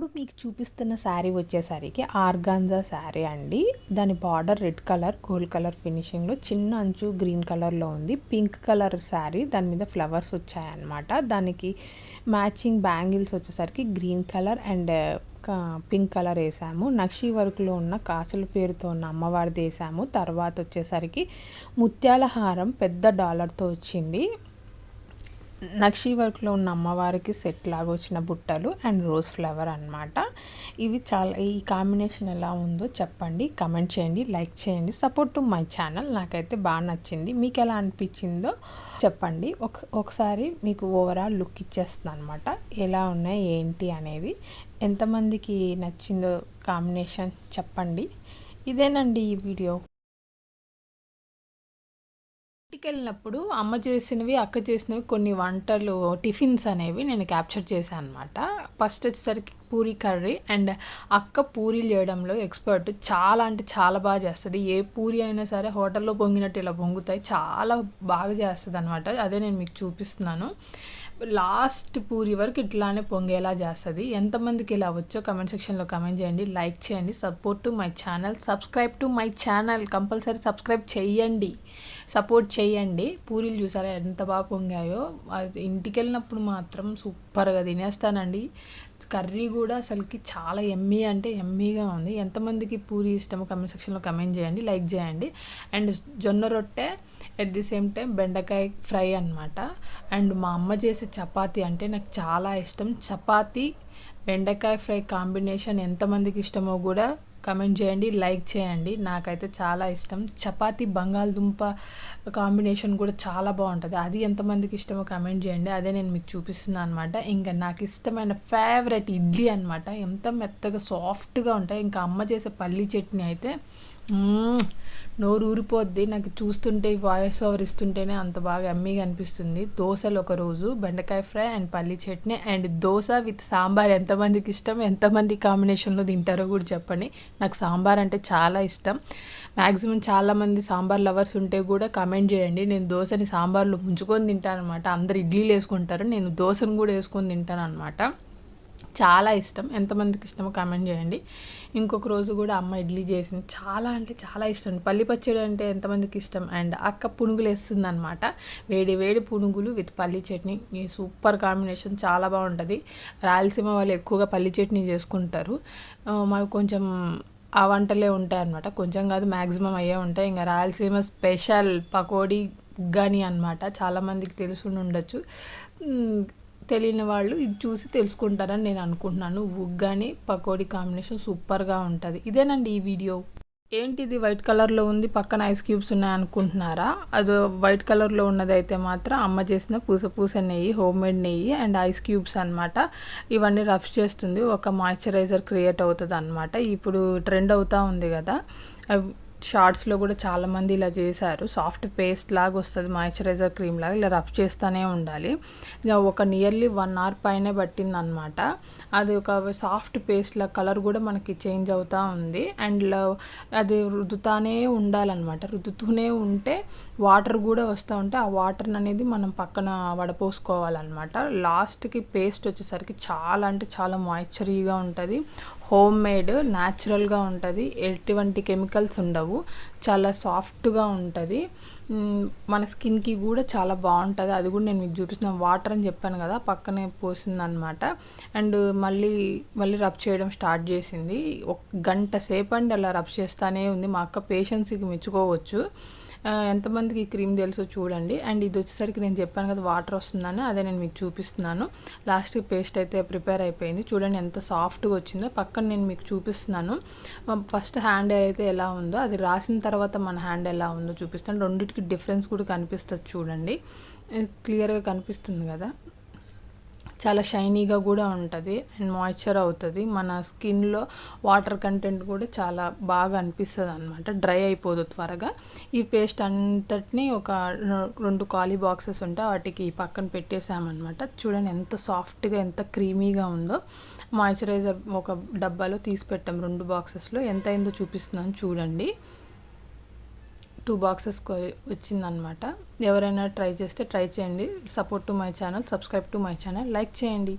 ఇప్పుడు మీకు చూపిస్తున్న శారీ వచ్చేసరికి ఆర్గాన్జా శారీ అండి. దాని border red colour gold colour ఫినిషింగ్లో చిన్న అంచు గ్రీన్ కలర్లో ఉంది. పింక్ కలర్ శారీ దాని మీద ఫ్లవర్స్ వచ్చాయన్నమాట. దానికి మ్యాచింగ్ బ్యాంగిల్స్ వచ్చేసరికి green colour and pink colour వేసాము. నక్షి వర్క్లో ఉన్న కాసుల పేరుతో ఉన్న అమ్మవారిది వేసాము. తర్వాత వచ్చేసరికి ముత్యాల హారం పెద్ద డాలర్తో వచ్చింది. నక్షి వర్క్లో ఉన్న అమ్మవారికి సెట్ లాగా వచ్చిన బుట్టలు అండ్ రోజ్ ఫ్లవర్ అనమాట ఇవి చాలా ఈ కాంబినేషన్ ఎలా ఉందో చెప్పండి. కమెంట్ చేయండి లైక్ చేయండి. సపోర్ట్ టు మై ఛానల్ నాకైతే బాగా నచ్చింది. మీకు ఎలా అనిపించిందో చెప్పండి. ఒక ఒకసారి మీకు ఓవరాల్ లుక్ ఇచ్చేస్తుంది అనమాట ఎలా ఉన్నాయి ఏంటి అనేది. ఎంతమందికి నచ్చిందో కాంబినేషన్ చెప్పండి. ఇదేనండి ఈ వీడియో. ఇంటికి వెళ్ళినప్పుడు అమ్మ చేసినవి అక్క చేసినవి కొన్ని వంటలు టిఫిన్స్ అనేవి నేను క్యాప్చర్ చేశాను అనమాట ఫస్ట్ వచ్చేసరికి పూరి కర్రీ అండ్ అక్క పూరీలు చేయడంలో ఎక్స్పర్ట్ చాలా అంటే చాలా బాగా చేస్తుంది. ఏ పూరి అయినా సరే హోటల్లో పొంగినట్టు ఇలా పొంగుతాయి చాలా బాగా చేస్తుంది అనమాట అదే నేను మీకు చూపిస్తున్నాను. లాస్ట్ పూరి వరకు ఇట్లానే పొంగేలా చేస్తుంది. ఎంతమందికి ఇలా వచ్చో కమెంట్ సెక్షన్లో కమెంట్ చేయండి లైక్ చేయండి support to my channel subscribe to my channel compulsory subscribe చేయండి సపోర్ట్ చేయండి పూరీలు చూసారా ఎంత బాగా పొంగాయో. అది ఇంటికి వెళ్ళినప్పుడు మాత్రం సూపర్గా తినేస్తానండి. కర్రీ కూడా అసలుకి చాలా ఎమ్మీ అంటే ఎమ్మీగా ఉంది. ఎంతమందికి పూరి ఇష్టమో కమెంట్ సెక్షన్లో కమెంట్ చేయండి లైక్ చేయండి. అండ్ జొన్న రొట్టె ఎట్ ది సేమ్ టైం బెండకాయ ఫ్రై అనమాట అండ్ మా అమ్మ చేసే చపాతీ అంటే నాకు చాలా ఇష్టం. చపాతీ బెండకాయ ఫ్రై కాంబినేషన్ ఎంతమందికి ఇష్టమో కూడా కమెంట్ చేయండి లైక్ చేయండి. నాకైతే చాలా ఇష్టం. చపాతీ బంగాళదుంప కాంబినేషన్ కూడా చాలా బాగుంటుంది. అది ఎంతమందికి ఇష్టమో కమెంట్ చేయండి. అదే నేను మీకు చూపిస్తున్నాను అనమాట ఇంకా నాకు ఇష్టమైన ఫేవరెట్ ఇడ్లీ అనమాట ఎంత మెత్తగా సాఫ్ట్గా ఉంటాయి. ఇంకా అమ్మ చేసే పల్లి చట్నీ అయితే నోరు ఊరిపోద్ది. నాకు చూస్తుంటే వాయిస్ ఓవర్ ఇస్తుంటేనే అంత బాగా అమ్మీగా అనిపిస్తుంది. దోశలు ఒక రోజు బెండకాయ ఫ్రై అండ్ పల్లి చట్నీ అండ్ దోశ విత్ సాంబార్. ఎంతమందికి ఇష్టం ఎంతమంది కాంబినేషన్లో తింటారో కూడా చెప్పండి. నాకు సాంబార్ అంటే చాలా ఇష్టం. మ్యాక్సిమం చాలామంది సాంబార్ లవర్స్ ఉంటే కూడా కమెంట్ చేయండి. నేను దోశని సాంబార్లో ముంచుకొని తింటాను అనమాట అందరు ఇడ్లీలు వేసుకుంటారు. నేను దోశను కూడా వేసుకొని తింటాను అనమాట చాలా ఇష్టం. ఎంతమందికి ఇష్టమో కామెంట్ చేయండి. ఇంకొక రోజు కూడా అమ్మ ఇడ్లీ చేసింది. చాలా అంటే చాలా ఇష్టం. పల్లి పచ్చడి అంటే ఎంతమందికి ఇష్టం? అండ్ అక్క పునుగులు వేస్తుంది అనమాట వేడి వేడి పునుగులు విత్ పల్లి చట్నీ. ఈ సూపర్ కాంబినేషన్ చాలా బాగుంటుంది. రాయలసీమ వాళ్ళు ఎక్కువగా పల్లి చట్నీ చేసుకుంటారు. మాకు కొంచెం ఆ వంటలే ఉంటాయి అనమాట కొంచెం కాదు మ్యాక్సిమం అయ్యే ఉంటాయి. ఇంకా రాయలసీమ స్పెషల్ పకోడీ ఉగ్గాని అనమాట చాలామందికి తెలుసు ఉండొచ్చు. తెలియని వాళ్ళు ఇది చూసి తెలుసుకుంటారని నేను అనుకుంటున్నాను. ఉగ్గాని పకోడీ కాంబినేషన్ సూపర్గా ఉంటుంది. ఇదేనండి ఈ వీడియో. ఏంటి ఇది వైట్ కలర్లో ఉంది పక్కన ఐస్ క్యూబ్స్ ఉన్నాయి అనుకుంటున్నారా? అది వైట్ కలర్లో ఉన్నది అయితే మాత్రం అమ్మ చేసిన పూస పూస నెయ్యి హోమ్ మేడ్ నెయ్యి అండ్ ఐస్ క్యూబ్స్ అనమాట ఇవన్నీ రఫ్ చేస్తుంది. ఒక మాయిశ్చరైజర్ క్రియేట్ అవుతుంది అనమాట ఇప్పుడు ట్రెండ్ అవుతూ ఉంది కదా. షార్ట్స్లో కూడా చాలామంది ఇలా చేశారు. సాఫ్ట్ పేస్ట్ లాగా వస్తుంది మాయిశ్చరైజర్ క్రీమ్ లాగా. ఇలా రఫ్ చేస్తూనే ఉండాలి. ఒక నియర్లీ వన్ అవర్ పైనే పట్టింది అనమాట అది ఒక సాఫ్ట్ పేస్ట్ లా కలర్ కూడా మనకి చేంజ్ అవుతూ ఉంది. అండ్ అది రుద్దుతానే ఉండాలన్నమాట. రుద్దుతూనే ఉంటే వాటర్ కూడా వస్తూ ఉంటే ఆ వాటర్ అనేది మనం పక్కన వడపోసుకోవాలన్నమాట. లాస్ట్కి పేస్ట్ వచ్చేసరికి చాలా అంటే చాలా మాయిశ్చరీగా ఉంటుంది. హోమ్ మేడ్ న్యాచురల్గా ఉంటుంది. ఎటువంటి కెమికల్స్ ఉండవు. చాలా సాఫ్ట్గా ఉంటుంది. మన స్కిన్కి కూడా చాలా బాగుంటుంది. అది కూడా నేను మీకు చూపిస్తున్నాను వాటర్ అని చెప్పాను కదా పక్కనే పోసింది అనమాట అండ్ మళ్ళీ మళ్ళీ రబ్ చేయడం స్టార్ట్ చేసింది. ఒక గంట సేపు అండి అలా రబ్ చేస్తానే ఉంది. మా అక్క పేషెన్సీకి మెచ్చుకోవచ్చు. ఎంతమందికి ఈ క్రీమ్ తెలుసో చూడండి. అండ్ ఇది వచ్చేసరికి నేను చెప్పాను కదా వాటర్ వస్తుందని అదే నేను మీకు చూపిస్తున్నాను. లాస్ట్కి పేస్ట్ అయితే ప్రిపేర్ అయిపోయింది. చూడండి ఎంత సాఫ్ట్గా వచ్చిందో. పక్కన నేను మీకు చూపిస్తున్నాను. ఫస్ట్ హ్యాండ్ అయితే ఎలా ఉందో అది రాసిన తర్వాత మన హ్యాండ్ ఎలా ఉందో చూపిస్తాను. రెండింటికి డిఫరెన్స్ కూడా కనిపిస్తుంది చూడండి. క్లియర్గా కనిపిస్తుంది కదా. చాలా షైనీగా కూడా ఉంటుంది అండ్ మాయిశ్చర్ అవుతుంది. మన స్కిన్లో వాటర్ కంటెంట్ కూడా చాలా బాగా అనిపిస్తుంది అనమాట డ్రై అయిపోదు త్వరగా. ఈ పేస్ట్ అంతటిని ఒక రెండు ఖాళీ బాక్సెస్ ఉంటే వాటికి పక్కన పెట్టేసామన్నమాట చూడండి ఎంత సాఫ్ట్గా ఎంత క్రీమీగా ఉందో. మాయిశ్చరైజర్ ఒక డబ్బాలో తీసి పెట్టాం రెండు బాక్సెస్లో. ఎంత అయిందో చూపిస్తున్నాను చూడండి. టూ బాక్సెస్ వచ్చిందనమాట ఎవరైనా ట్రై చేస్తే ట్రై చేయండి. Support to my channel subscribe to my channel like చేయండి.